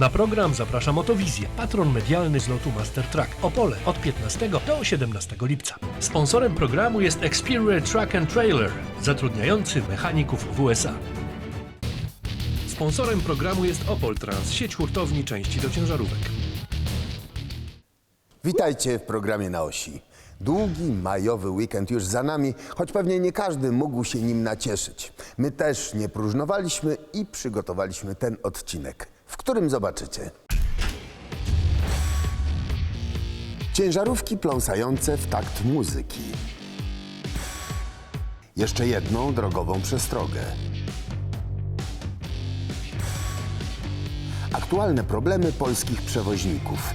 Na program zaprasza Motowizję, patron medialny z lotu Master Track Opole od 15 do 17 lipca. Sponsorem programu jest Experience Truck and Trailer, zatrudniający mechaników w USA. Sponsorem programu jest Opol Trans, sieć hurtowni części do ciężarówek. Witajcie w programie na osi. Długi majowy weekend już za nami, choć pewnie nie każdy mógł się nim nacieszyć. My też nie próżnowaliśmy i przygotowaliśmy ten odcinek, w którym zobaczycie. Ciężarówki pląsające w takt muzyki. Jeszcze jedną drogową przestrogę. Aktualne problemy polskich przewoźników.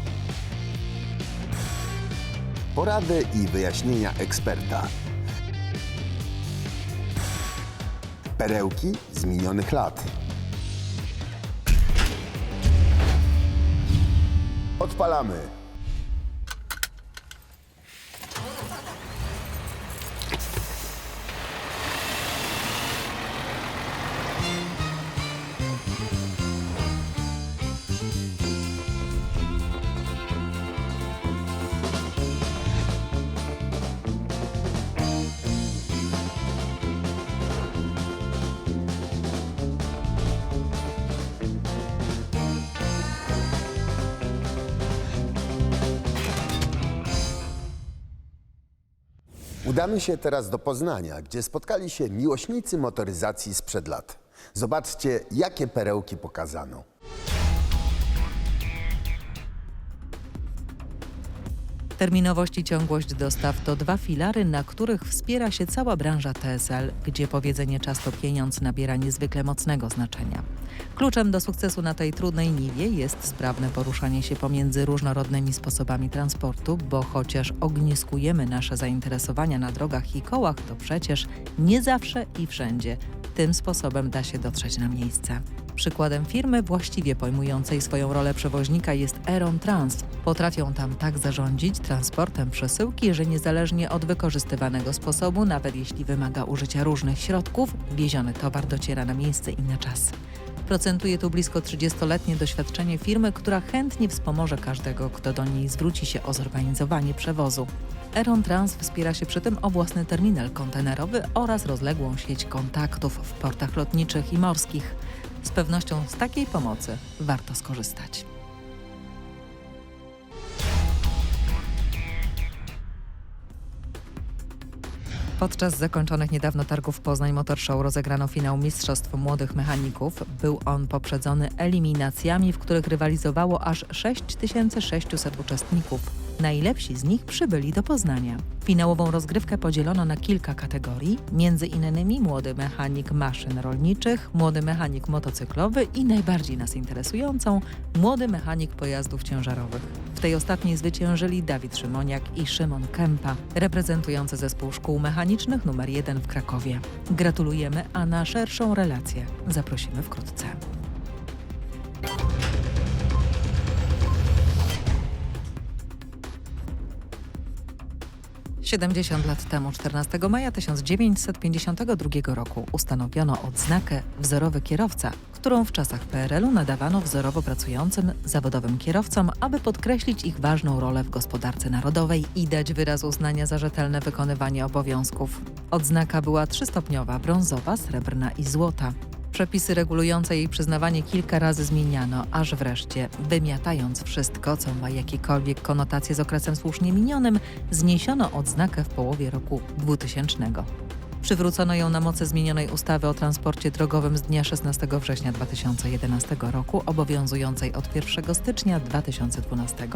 Porady i wyjaśnienia eksperta. Perełki z minionych lat. Odpalamy. Udamy się teraz do Poznania, gdzie spotkali się miłośnicy motoryzacji sprzed lat. Zobaczcie, jakie perełki pokazano. Terminowość i ciągłość dostaw to dwa filary, na których wspiera się cała branża TSL, gdzie powiedzenie czas to pieniądz nabiera niezwykle mocnego znaczenia. Kluczem do sukcesu na tej trudnej niwie jest sprawne poruszanie się pomiędzy różnorodnymi sposobami transportu, bo chociaż ogniskujemy nasze zainteresowania na drogach i kołach, to przecież nie zawsze i wszędzie tym sposobem da się dotrzeć na miejsce. Przykładem firmy właściwie pojmującej swoją rolę przewoźnika jest Aeron Trans. Potrafią tam tak zarządzić transportem przesyłki, że niezależnie od wykorzystywanego sposobu, nawet jeśli wymaga użycia różnych środków, wieziony towar dociera na miejsce i na czas. Procentuje tu blisko 30-letnie doświadczenie firmy, która chętnie wspomoże każdego, kto do niej zwróci się o zorganizowanie przewozu. Aeron Trans wspiera się przy tym o własny terminal kontenerowy oraz rozległą sieć kontaktów w portach lotniczych i morskich. Z pewnością z takiej pomocy warto skorzystać. Podczas zakończonych niedawno targów Poznań Motor Show rozegrano finał Mistrzostw Młodych Mechaników. Był on poprzedzony eliminacjami, w których rywalizowało aż 6600 uczestników. Najlepsi z nich przybyli do Poznania. Finałową rozgrywkę podzielono na kilka kategorii, między innymi młody mechanik maszyn rolniczych, młody mechanik motocyklowy i najbardziej nas interesującą młody mechanik pojazdów ciężarowych. W tej ostatniej zwyciężyli Dawid Szymoniak i Szymon Kępa, reprezentujący zespół szkół mechanicznych numer 1 w Krakowie. Gratulujemy, a na szerszą relację zaprosimy wkrótce. Siedemdziesiąt lat temu, 14 maja 1952 roku, ustanowiono odznakę wzorowy kierowca, którą w czasach PRL-u nadawano wzorowo pracującym zawodowym kierowcom, aby podkreślić ich ważną rolę w gospodarce narodowej i dać wyraz uznania za rzetelne wykonywanie obowiązków. Odznaka była trzystopniowa, brązowa, srebrna i złota. Przepisy regulujące jej przyznawanie kilka razy zmieniano, aż wreszcie, wymiatając wszystko, co ma jakiekolwiek konotacje z okresem słusznie minionym, zniesiono odznakę w połowie roku 2000. Przywrócono ją na mocy zmienionej ustawy o transporcie drogowym z dnia 16 września 2011 roku, obowiązującej od 1 stycznia 2012,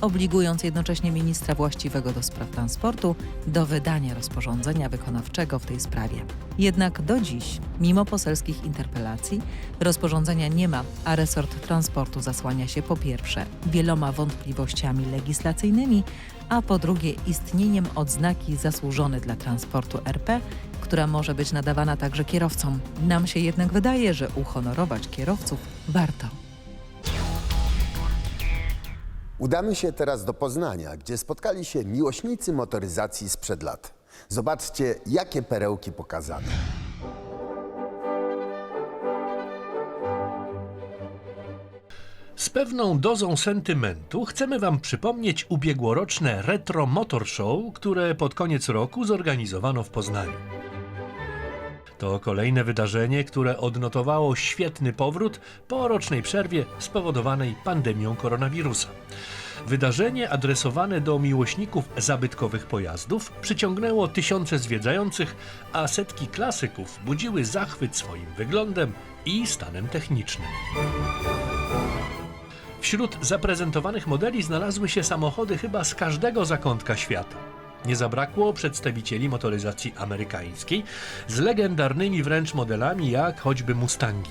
obligując jednocześnie ministra właściwego do spraw transportu do wydania rozporządzenia wykonawczego w tej sprawie. Jednak do dziś, mimo poselskich interpelacji, rozporządzenia nie ma, a resort transportu zasłania się po pierwsze wieloma wątpliwościami legislacyjnymi, a po drugie istnieniem odznaki zasłużony dla transportu RP, która może być nadawana także kierowcom. Nam się jednak wydaje, że uhonorować kierowców warto. Udamy się teraz do Poznania, gdzie spotkali się miłośnicy motoryzacji sprzed lat. Zobaczcie, jakie perełki pokazano. Z pewną dozą sentymentu chcemy Wam przypomnieć ubiegłoroczne Retro Motor Show, które pod koniec roku zorganizowano w Poznaniu. To kolejne wydarzenie, które odnotowało świetny powrót po rocznej przerwie spowodowanej pandemią koronawirusa. Wydarzenie adresowane do miłośników zabytkowych pojazdów przyciągnęło tysiące zwiedzających, a setki klasyków budziły zachwyt swoim wyglądem i stanem technicznym. Wśród zaprezentowanych modeli znalazły się samochody chyba z każdego zakątka świata. Nie zabrakło przedstawicieli motoryzacji amerykańskiej z legendarnymi wręcz modelami jak choćby Mustangi.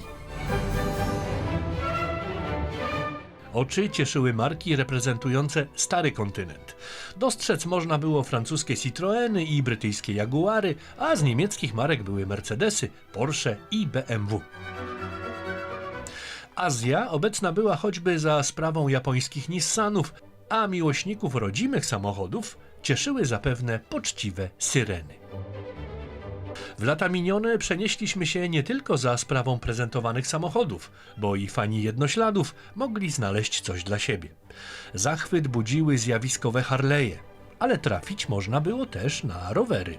Oczy cieszyły marki reprezentujące stary kontynent. Dostrzec można było francuskie Citroeny i brytyjskie Jaguary, a z niemieckich marek były Mercedesy, Porsche i BMW. Azja obecna była choćby za sprawą japońskich Nissanów, a miłośników rodzimych samochodów cieszyły zapewne poczciwe syreny. W lata minione przenieśliśmy się nie tylko za sprawą prezentowanych samochodów, bo i fani jednośladów mogli znaleźć coś dla siebie. Zachwyt budziły zjawiskowe Harley'e, ale trafić można było też na rowery.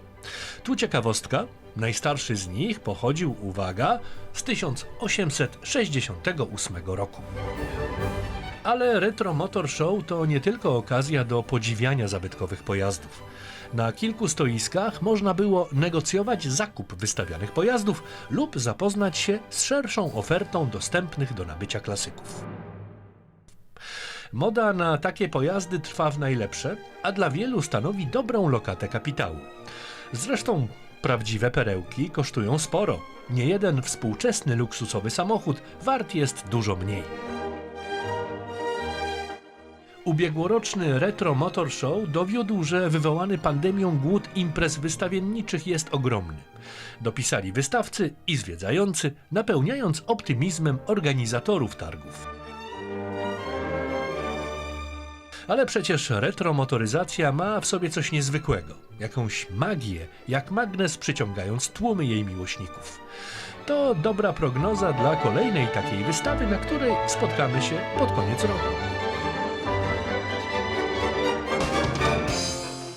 Tu ciekawostka, najstarszy z nich pochodził, uwaga, z 1868 roku. Ale Retro Motor Show to nie tylko okazja do podziwiania zabytkowych pojazdów. Na kilku stoiskach można było negocjować zakup wystawianych pojazdów lub zapoznać się z szerszą ofertą dostępnych do nabycia klasyków. Moda na takie pojazdy trwa w najlepsze, a dla wielu stanowi dobrą lokatę kapitału. Zresztą prawdziwe perełki kosztują sporo. Nie jeden współczesny luksusowy samochód wart jest dużo mniej. Ubiegłoroczny Retro Motor Show dowiódł, że wywołany pandemią głód imprez wystawienniczych jest ogromny. Dopisali wystawcy i zwiedzający, napełniając optymizmem organizatorów targów. Ale przecież retromotoryzacja ma w sobie coś niezwykłego, jakąś magię, jak magnes przyciągając tłumy jej miłośników. To dobra prognoza dla kolejnej takiej wystawy, na której spotkamy się pod koniec roku.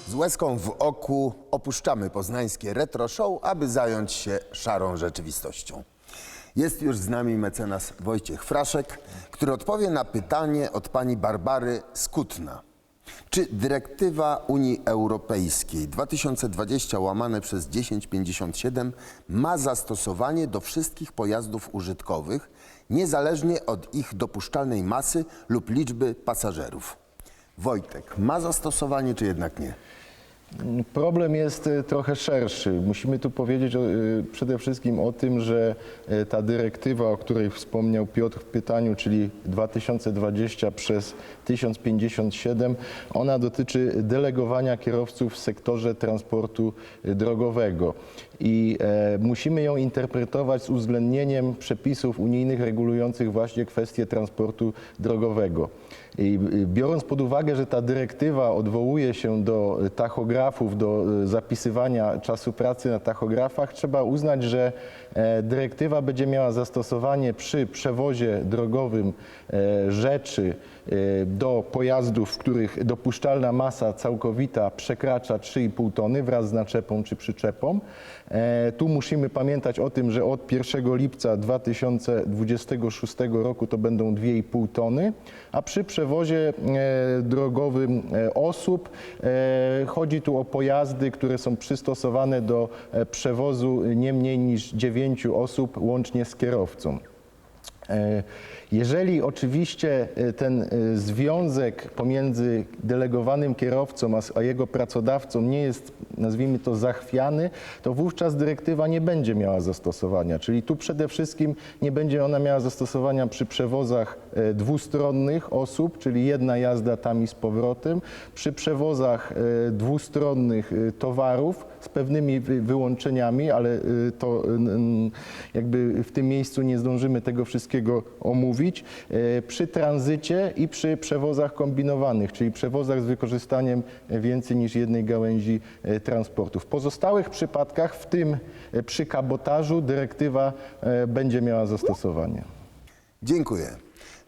Z łezką w oku opuszczamy poznańskie retro show, aby zająć się szarą rzeczywistością. Jest już z nami mecenas Wojciech Fraszek, który odpowie na pytanie od pani Barbary Skutna. Czy dyrektywa Unii Europejskiej 2020 łamane przez 1057 ma zastosowanie do wszystkich pojazdów użytkowych, niezależnie od ich dopuszczalnej masy lub liczby pasażerów? Wojtek, ma zastosowanie czy jednak nie? Problem jest e, trochę szerszy. Musimy tu powiedzieć e, przede wszystkim o tym, że e, ta dyrektywa, o której wspomniał Piotr w pytaniu, czyli 2020 przez 1057, ona dotyczy delegowania kierowców w sektorze transportu drogowego. I e, musimy ją interpretować z uwzględnieniem przepisów unijnych regulujących właśnie kwestie transportu drogowego. I y, biorąc pod uwagę, że ta dyrektywa odwołuje się do tachografów, do y, zapisywania czasu pracy na tachografach, trzeba uznać, że e, dyrektywa będzie miała zastosowanie przy przewozie drogowym e, rzeczy e, do pojazdów, w których dopuszczalna masa całkowita przekracza 3,5 tony wraz z naczepą czy przyczepą. E, Tu musimy pamiętać o tym, że od 1 lipca 2026 roku to będą 2,5 tony, a przy przewozie e, drogowym e, osób e, chodzi tu o pojazdy, które są przystosowane do przewozu nie mniej niż 9 osób łącznie z kierowcą. Jeżeli oczywiście e, ten e, związek pomiędzy delegowanym kierowcą a jego pracodawcą nie jest, nazwijmy to, zachwiany, to wówczas dyrektywa nie będzie miała zastosowania. Czyli tu przede wszystkim nie będzie ona miała zastosowania przy przewozach e, dwustronnych osób, czyli jedna jazda tam i z powrotem, przy przewozach dwustronnych towarów z pewnymi wy- wyłączeniami, ale to jakby w tym miejscu nie zdążymy tego wszystkiego omówić, y, przy tranzycie i przy przewozach kombinowanych, czyli przewozach z wykorzystaniem więcej niż jednej gałęzi y, transportu. W pozostałych przypadkach, w tym y, przy kabotażu, dyrektywa będzie miała zastosowanie. Dziękuję.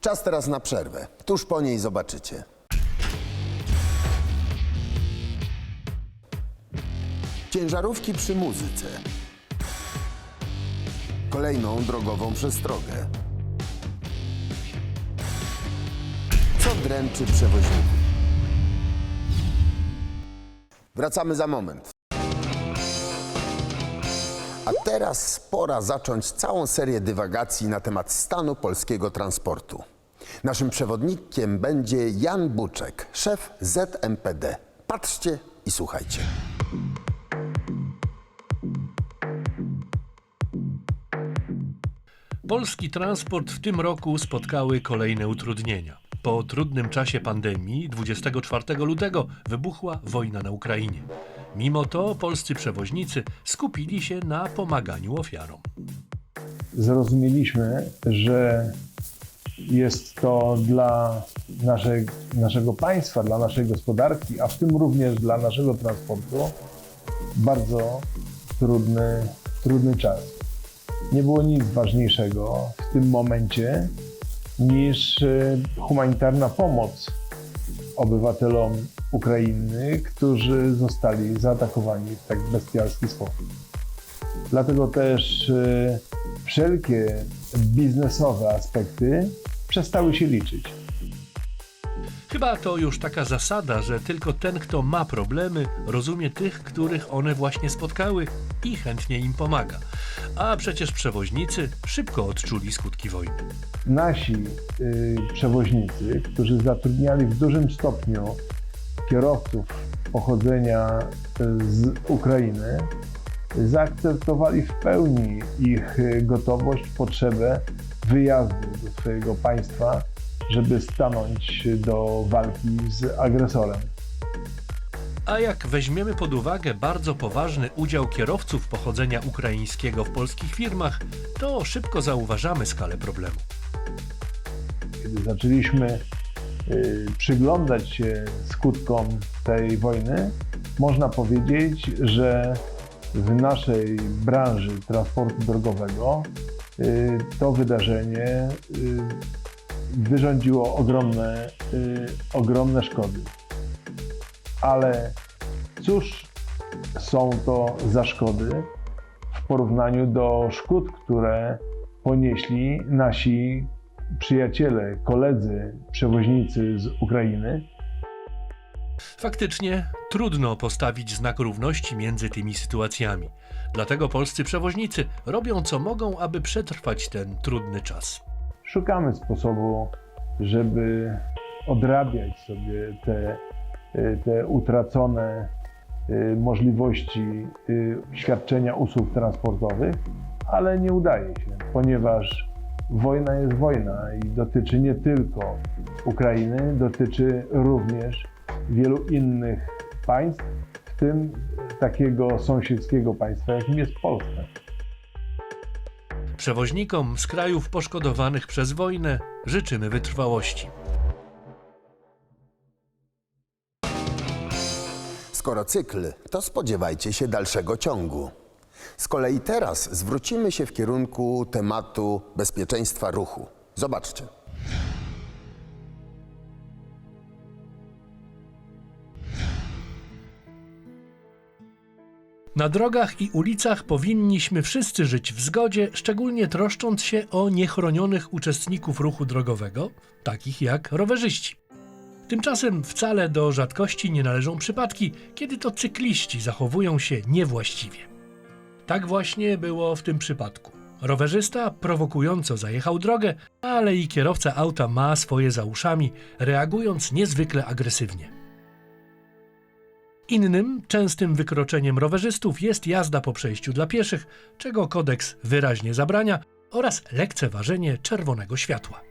Czas teraz na przerwę. Tuż po niej zobaczycie. Ciężarówki przy muzyce. Kolejną drogową przestrogę. Co dręczy przewoźników? Wracamy za moment. A teraz pora zacząć całą serię dywagacji na temat stanu polskiego transportu. Naszym przewodnikiem będzie Jan Buczek, szef ZMPD. Patrzcie i słuchajcie. Polski transport w tym roku spotkały kolejne utrudnienia. Po trudnym czasie pandemii 24 lutego wybuchła wojna na Ukrainie. Mimo to polscy przewoźnicy skupili się na pomaganiu ofiarom. zrozumieliśmy, że jest to dla naszej, naszego państwa, dla naszej gospodarki, a w tym również dla naszego transportu bardzo trudny, trudny czas. Nie było nic ważniejszego w tym momencie niż e, humanitarna pomoc obywatelom Ukrainy, którzy zostali zaatakowani w tak bestialski sposób. Dlatego też e, wszelkie biznesowe aspekty przestały się liczyć. Chyba to już taka zasada, że tylko ten, kto ma problemy, rozumie tych, których one właśnie spotkały i chętnie im pomaga. A przecież przewoźnicy szybko odczuli skutki wojny. Nasi y, przewoźnicy, którzy zatrudniali w dużym stopniu kierowców pochodzenia y, z Ukrainy, zaakceptowali w pełni ich y, gotowość, potrzebę wyjazdu do swojego państwa, żeby stanąć do walki z agresorem. A jak weźmiemy pod uwagę bardzo poważny udział kierowców pochodzenia ukraińskiego w polskich firmach, to szybko zauważamy skalę problemu. kiedy zaczęliśmy y, przyglądać się skutkom tej wojny, można powiedzieć, że w naszej branży transportu drogowego y, to wydarzenie y, wyrządziło ogromne, y, ogromne szkody. Ale cóż są to za szkody w porównaniu do szkód, które ponieśli nasi przyjaciele, koledzy, przewoźnicy z Ukrainy, Faktycznie trudno postawić znak równości między tymi sytuacjami. Dlatego polscy przewoźnicy robią co mogą, aby przetrwać ten trudny czas. Szukamy sposobu, żeby odrabiać sobie te, y, te utracone y, możliwości y, świadczenia usług transportowych, ale nie udaje się, ponieważ wojna jest wojna i dotyczy nie tylko Ukrainy, dotyczy również wielu innych państw, w tym takiego sąsiedzkiego państwa, jakim jest Polska. Przewoźnikom z krajów poszkodowanych przez wojnę życzymy wytrwałości. Skoro cykl, to spodziewajcie się dalszego ciągu. Z kolei teraz zwrócimy się w kierunku tematu bezpieczeństwa ruchu. Zobaczcie. Na drogach i ulicach powinniśmy wszyscy żyć w zgodzie, szczególnie troszcząc się o niechronionych uczestników ruchu drogowego, takich jak rowerzyści. Tymczasem wcale do rzadkości nie należą przypadki, kiedy to cykliści zachowują się niewłaściwie. Tak właśnie było w tym przypadku. Rowerzysta prowokująco zajechał drogę, ale i kierowca auta ma swoje za uszami, reagując niezwykle agresywnie. Innym, częstym wykroczeniem rowerzystów jest jazda po przejściu dla pieszych, czego kodeks wyraźnie zabrania, oraz lekceważenie czerwonego światła.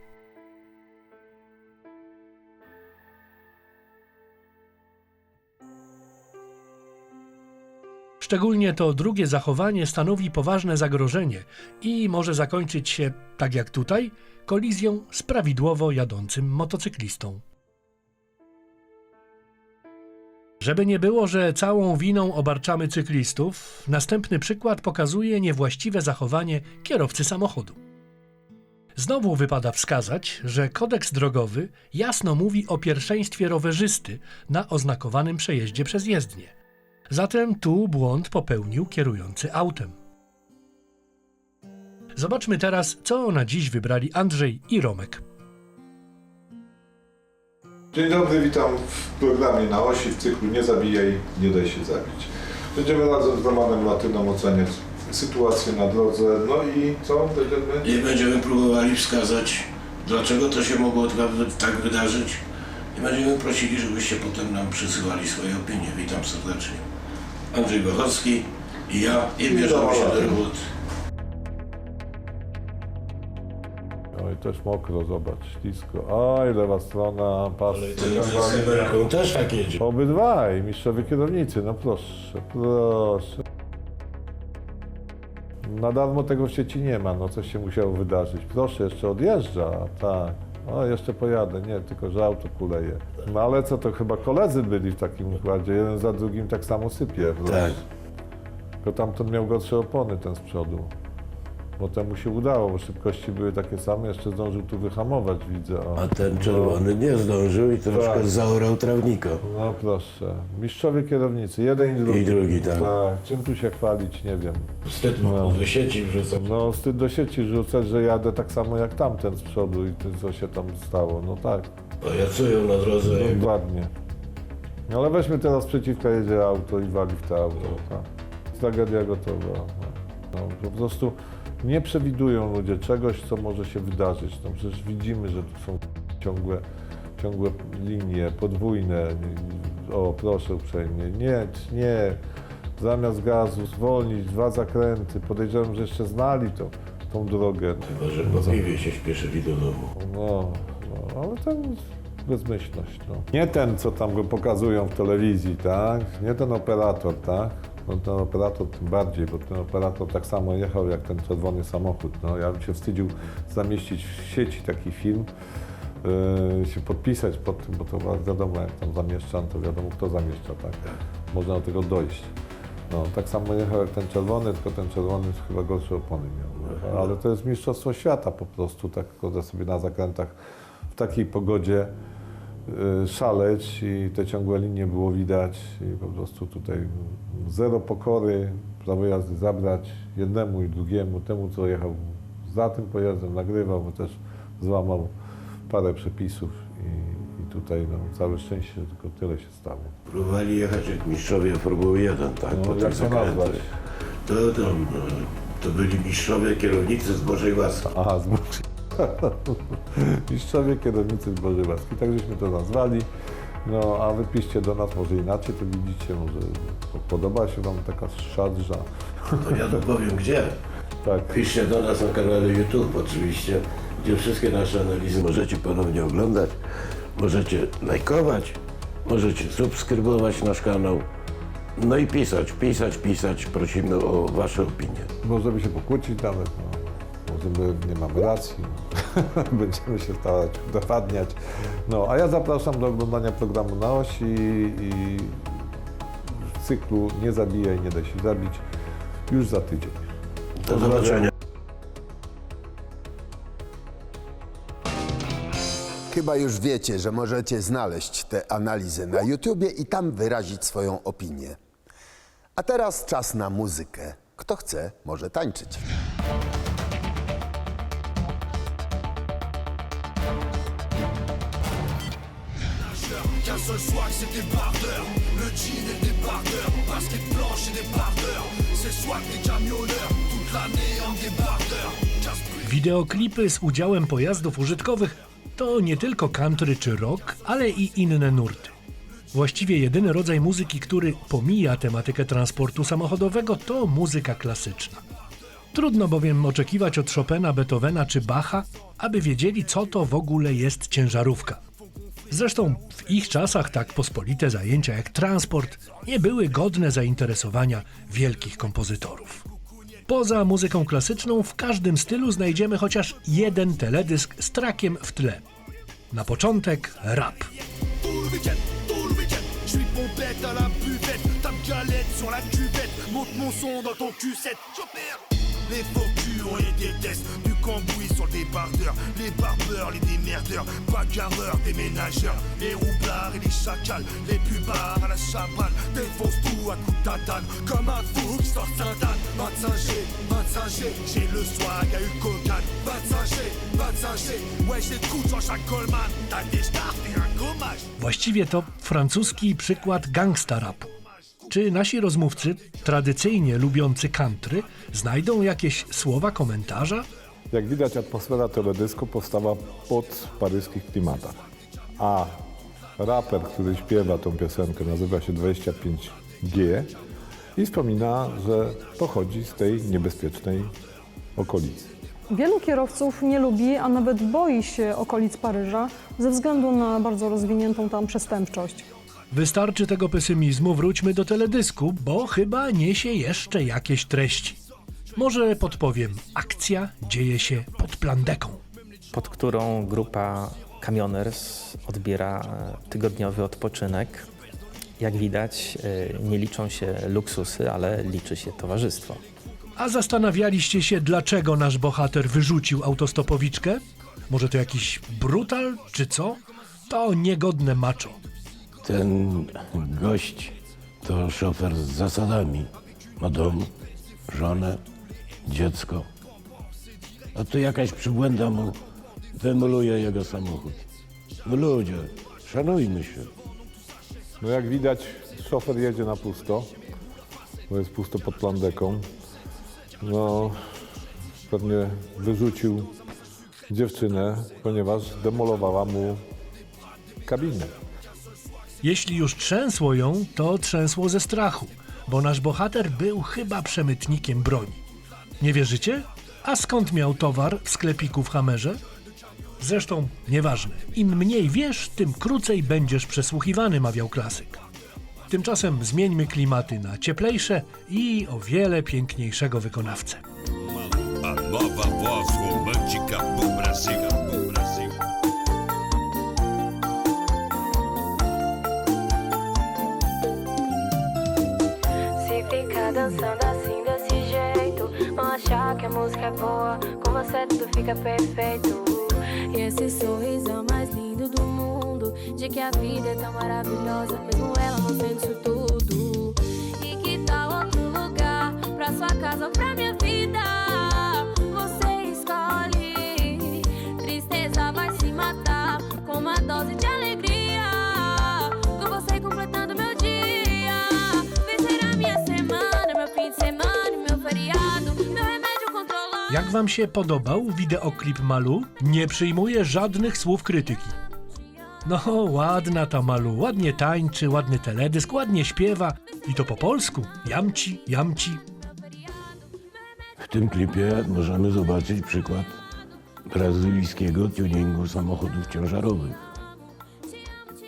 Szczególnie to drugie zachowanie stanowi poważne zagrożenie i może zakończyć się, tak jak tutaj, kolizją z prawidłowo jadącym motocyklistą. Żeby nie było, że całą winą obarczamy cyklistów, następny przykład pokazuje niewłaściwe zachowanie kierowcy samochodu. Znowu wypada wskazać, że kodeks drogowy jasno mówi o pierwszeństwie rowerzysty na oznakowanym przejeździe przez jezdnię. Zatem tu błąd popełnił kierujący autem. Zobaczmy teraz, co na dziś wybrali Andrzej i Romek. Dzień dobry, witam w programie na osi w cyklu Nie zabijaj, nie daj się zabić. Będziemy razem z Romanem Latyną oceniać sytuację na drodze, no i co będziemy? I będziemy próbowali wskazać, dlaczego to się mogło tak- wydarzyć. I będziemy prosili, żebyście potem nam przysyłali swoje opinie. Witam serdecznie. Andrzej Bochowski i ja i bierzemy się do roboty. Oj, też mokro, zobacz, ślisko. Oj, lewa strona, pas. Też tak jedzie. Obydwaj, mistrzowie kierownicy, no proszę, proszę. Na darmo tego w sieci nie ma, no coś się musiało wydarzyć. Proszę, jeszcze odjeżdża, tak. O, jeszcze pojadę, nie, tylko że auto kuleje. No ale co, to chyba koledzy byli w takim układzie, jeden za drugim tak samo sypie. Tak. Tylko tamten miał gorsze opony, ten z przodu. Bo temu się udało, bo szybkości były takie same, jeszcze zdążył tu wyhamować, widzę. O. A ten czerwony nie zdążył i troszkę Tak. zaorał trawnika. No proszę. Mistrzowie kierownicy, jeden i drugi. I drugi, tak. Czym tu się chwalić, nie wiem. Wstyd mu do sieci wrzucał. No wstyd do sieci rzucać, że jadę tak samo jak tamten z przodu i to, co się tam stało. No tak, Pajacują na drodze. jak- dokładnie. No, ale weźmy teraz przeciwka jedzie auto i wali w to auto. Tak. Tragedia gotowa. No, no, po prostu nie przewidują ludzie czegoś, co może się wydarzyć. No przecież widzimy, że tu są ciągłe, ciągłe linie, podwójne. O, proszę uprzejmie. Nie, nie. Zamiast gazu zwolnić dwa zakręty. Podejrzewam, że jeszcze znali to, tą drogę. Chyba, że po piwie się śpieszyli do domu. No, no, ale ten bezmyślność, no. Nie ten, co tam go pokazują w telewizji, tak? Nie ten operator, tak? No ten operator tym bardziej, bo ten operator tak samo jechał jak ten czerwony samochód. No, ja bym się wstydził zamieścić w sieci taki film, yy, się podpisać pod tym, bo to wiadomo, jak tam zamieszczam, to wiadomo, kto zamieszcza, tak? Można do tego dojść. No, tak samo jechał jak ten czerwony, tylko ten czerwony chyba gorsze opony miał. Ale to jest mistrzostwo świata po prostu, tak chodzę sobie na zakrętach w takiej pogodzie szaleć i te ciągłe linie było widać i po prostu tutaj zero pokory, prawo jazdy zabrać jednemu i drugiemu, temu co jechał za tym pojazdem, nagrywał, bo też złamał parę przepisów i, i tutaj no, całe szczęście, że tylko tyle się stało. Próbowali jechać jak mistrzowie Formuły 1, tak? No, po jak to zakrętach. nazwać? To, to, no, to byli mistrzowie kierownicy z Bożej łaski. Aha, z Boży. Mistrzowie kierownicy z Bożej łaski, tak żeśmy to nazwali. No, a wy piszcie do nas może inaczej, to widzicie, może podoba się wam taka szadrza. To ja tu powiem gdzie. Tak, Piszcie do nas na kanale YouTube oczywiście, gdzie wszystkie nasze analizy możecie ponownie oglądać, możecie lajkować, możecie subskrybować nasz kanał. No i pisać, pisać, pisać. Prosimy o Wasze opinie. możemy się pokłócić nawet, no. My nie mamy racji, będziemy się starać udowadniać. No, a ja zapraszam do oglądania programu na osi i w cyklu Nie zabijaj, nie da się zabić już za tydzień. Do zobaczenia. Chyba już wiecie, że możecie znaleźć te analizy na YouTubie i tam wyrazić swoją opinię. A teraz czas na muzykę. Kto chce, może tańczyć. Qu'un seul swag c'est des bardeurs Le jean et des bardeurs Basket blanche et des bardeurs C'est swag des camionneurs Toute l'année en débardeur Wideoklipy z udziałem pojazdów użytkowych to nie tylko country czy rock, ale i inne nurty. Właściwie jedyny rodzaj muzyki, który pomija tematykę transportu samochodowego, to muzyka klasyczna. Trudno bowiem oczekiwać od Chopina, Beethovena czy Bacha, aby wiedzieli, co to w ogóle jest ciężarówka. Zresztą w ich czasach tak pospolite zajęcia jak transport nie były godne zainteresowania wielkich kompozytorów. Poza muzyką klasyczną w każdym stylu znajdziemy chociaż jeden teledysk z trakiem w tle. Na początek rap. Tape galette sur la cuvette Monte mon son dans ton Q7 Chopper Les faux culs, on les déteste. Du cambouis sur le débardeur. Les barbeurs, les démerdeurs. Bagarreurs, des ménageurs. Les roublards et les chacals. Les pubards à la chapagne. Défonce tout à coups de tatane. Comme un fou qui sort va te singer. J'ai le swag à une cocagne. Va te singer, va te singer. Ouais, j'écoute Jean-Jacques Goldman. T'as des stars, t'es un gommage. Właściwie to francuski przykład gangsta rapu. Czy nasi rozmówcy, tradycyjnie lubiący country, znajdą jakieś słowa komentarza? Jak widać, atmosfera teledysku powstała pod paryskich klimatach. A raper, który śpiewa tą piosenkę, nazywa się 25G i wspomina, że pochodzi z tej niebezpiecznej okolicy. Wielu kierowców nie lubi, a nawet boi się okolic Paryża ze względu na bardzo rozwiniętą tam przestępczość. Wystarczy tego pesymizmu, wróćmy do teledysku, bo chyba niesie jeszcze jakieś treści. Może podpowiem, akcja dzieje się pod plandeką. pod którą grupa Camioners odbiera e, tygodniowy odpoczynek. Jak widać, e, nie liczą się luksusy, ale liczy się towarzystwo. A zastanawialiście się, dlaczego nasz bohater wyrzucił autostopowiczkę? Może to jakiś brutal, czy co? To niegodne macho. Ten gość to szofer z zasadami. Ma dom, żonę, dziecko. A tu jakaś przybłęda mu demoluje jego samochód. No ludzie, szanujmy się. No jak widać, szofer jedzie na pusto, bo jest pusto pod plandeką. No, pewnie wyrzucił dziewczynę, ponieważ demolowała mu kabinę. Jeśli już trzęsło ją, to trzęsło ze strachu, bo nasz bohater był chyba przemytnikiem broni. Nie wierzycie? A skąd miał towar w sklepiku w Hamerze? Zresztą nieważne. Im mniej wiesz, tym krócej będziesz przesłuchiwany, mawiał klasyk. Tymczasem zmieńmy klimaty na cieplejsze i o wiele piękniejszego wykonawcę. A nova voz romântica. Dançando assim desse jeito, não achar que a música é boa, com você tudo fica perfeito. E esse sorriso mais lindo do mundo, de que a vida é tão maravilhosa, mesmo ela não sendo isso tudo. E que tal outro lugar, pra sua casa ou pra minha vida? Você escolhe, tristeza vai se matar com uma dose de Jak wam się podobał wideoklip Malu? Nie przyjmuję żadnych słów krytyki. No, ładna ta Malu, ładnie tańczy, ładny teledysk, ładnie śpiewa i to po polsku. Jamci, jamci. W tym klipie możemy zobaczyć przykład brazylijskiego tuningu samochodów ciężarowych.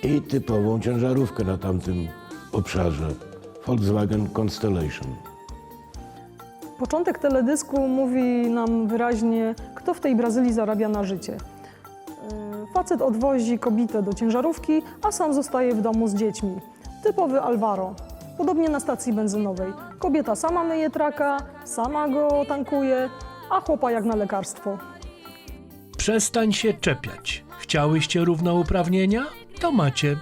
I typową ciężarówkę na tamtym obszarze Volkswagen Constellation. Początek teledysku mówi nam wyraźnie, kto w tej Brazylii zarabia na życie. Yy, Facet odwozi kobietę do ciężarówki, a sam zostaje w domu z dziećmi. Typowy Alvaro. Podobnie na stacji benzynowej. Kobieta sama myje traka, sama go tankuje, a chłopa jak na lekarstwo. Przestań się czepiać. Chciałyście równouprawnienia? To macie.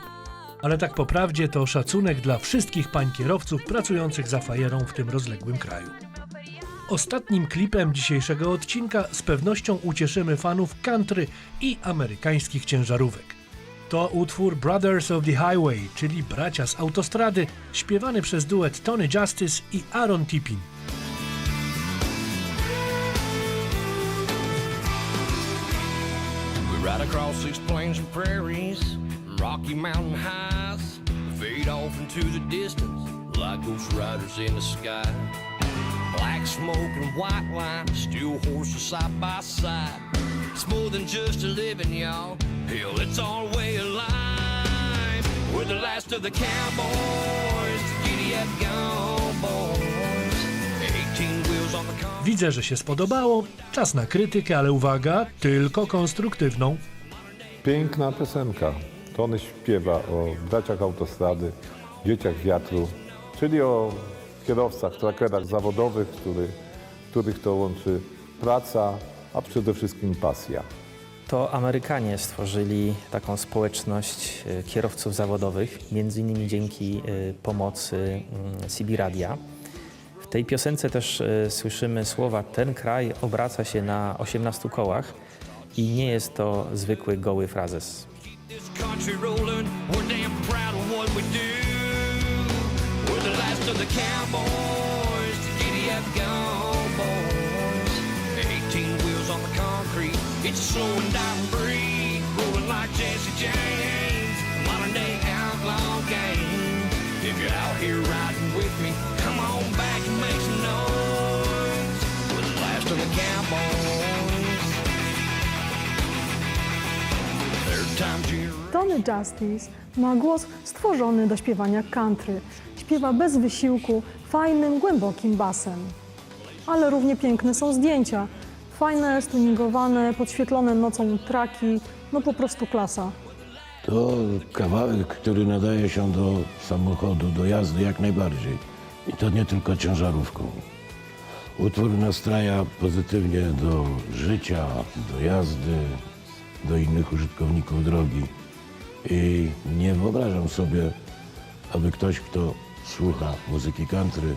Ale tak po prawdzie to szacunek dla wszystkich pań kierowców pracujących za fajerą w tym rozległym kraju. Ostatnim klipem dzisiejszego odcinka z pewnością ucieszymy fanów country i amerykańskich ciężarówek. To utwór Brothers of the Highway, czyli bracia z autostrady, śpiewany przez duet Tony Justice i Aaron Tippin. Ride across these plains and prairies, rocky mountain highs, fade off into the distance like ghost riders in the sky. Black smoke and white line, steel horses side by side. It's more than just a living, y'all. Hell, it's our way of life. We're the last of the cowboys, the giddy up gone boys. 18 wheels on the car. Widzę, że się spodobało. Czas na krytykę, ale uwaga, tylko konstruktywną. Piękna piosenka. Tony śpiewa o braciach autostrady, dzieciach wiatru, czyli o kierowcach, trackerach zawodowych, który, których to łączy praca, a przede wszystkim pasja. To Amerykanie stworzyli taką społeczność e, kierowców zawodowych, między innymi dzięki e, pomocy mm, CB Radia. W tej piosence też e, słyszymy słowa ten kraj obraca się na 18 kołach i nie jest to zwykły goły frazes. We're the cowboys, the up gone boys. 18 wheels on the concrete, it's a slow and dying breed. Rolling like Jesse James, modern day outlaw game. If you're out here riding with me, come on back and make some noise. We're the last of the cowboys. Third time. Tony Justice ma głos stworzony do śpiewania country. Śpiewa bez wysiłku, fajnym, głębokim basem. Ale równie piękne są zdjęcia. Fajne, stuningowane, podświetlone nocą traki, no po prostu klasa. To kawałek, który nadaje się do samochodu, do jazdy jak najbardziej. I to nie tylko ciężarówką. Utwór nastraja pozytywnie do życia, do jazdy, do innych użytkowników drogi. I nie wyobrażam sobie, aby ktoś, kto słucha muzyki country,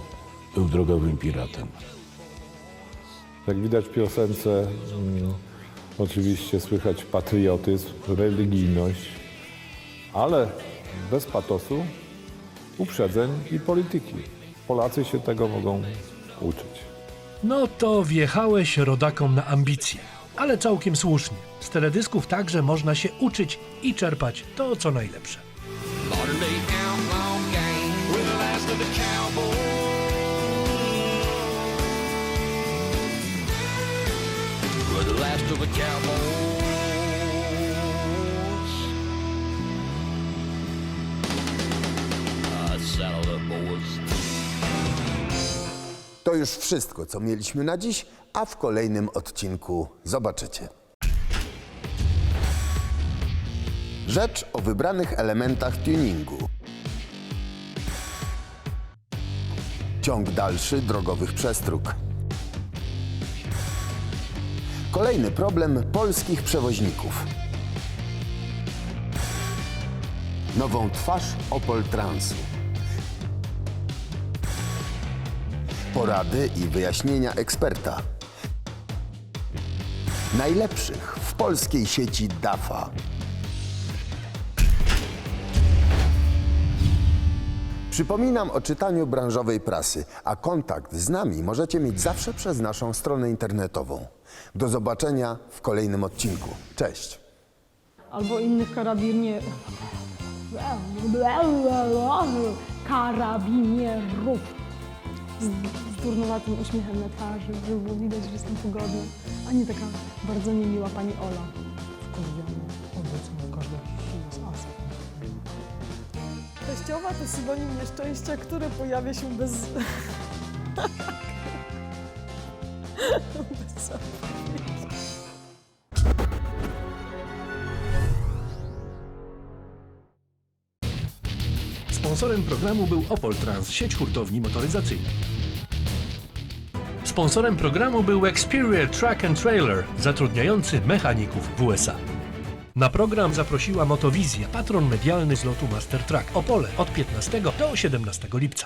był drogowym piratem. Jak widać w piosence, mm, oczywiście słychać patriotyzm, religijność, ale bez patosu, uprzedzeń i polityki. Polacy się tego mogą uczyć. No to wjechałeś rodakom na ambicje, ale całkiem słusznie. Z teledysków także można się uczyć i czerpać to, co najlepsze. Last of. To już wszystko, co mieliśmy na dziś, a w kolejnym odcinku zobaczycie. Rzecz o wybranych elementach tuningu. Ciąg dalszy drogowych przestróg. Kolejny problem polskich przewoźników. Nową twarz Opol Transu. Porady i wyjaśnienia eksperta. Najlepszych w polskiej sieci DAFA. Przypominam o czytaniu branżowej prasy, a kontakt z nami możecie mieć zawsze przez naszą stronę internetową. Do zobaczenia w kolejnym odcinku. Cześć! Albo innych karabinier... karabinierów z, z durnowatym uśmiechem na twarzy, żeby było widać, że jestem pogodna, a nie taka bardzo niemiła pani Ola. Wkurwiona, Teściowa to synonim nieszczęścia, które pojawia się bez... bez. Sponsorem programu był Opol Trans, sieć hurtowni motoryzacyjnej. Sponsorem programu był Experior Track and Trailer, zatrudniający mechaników w USA. Na program zaprosiła Motowizja, patron medialny z lotu Master Track Opole od 15 do 17 lipca.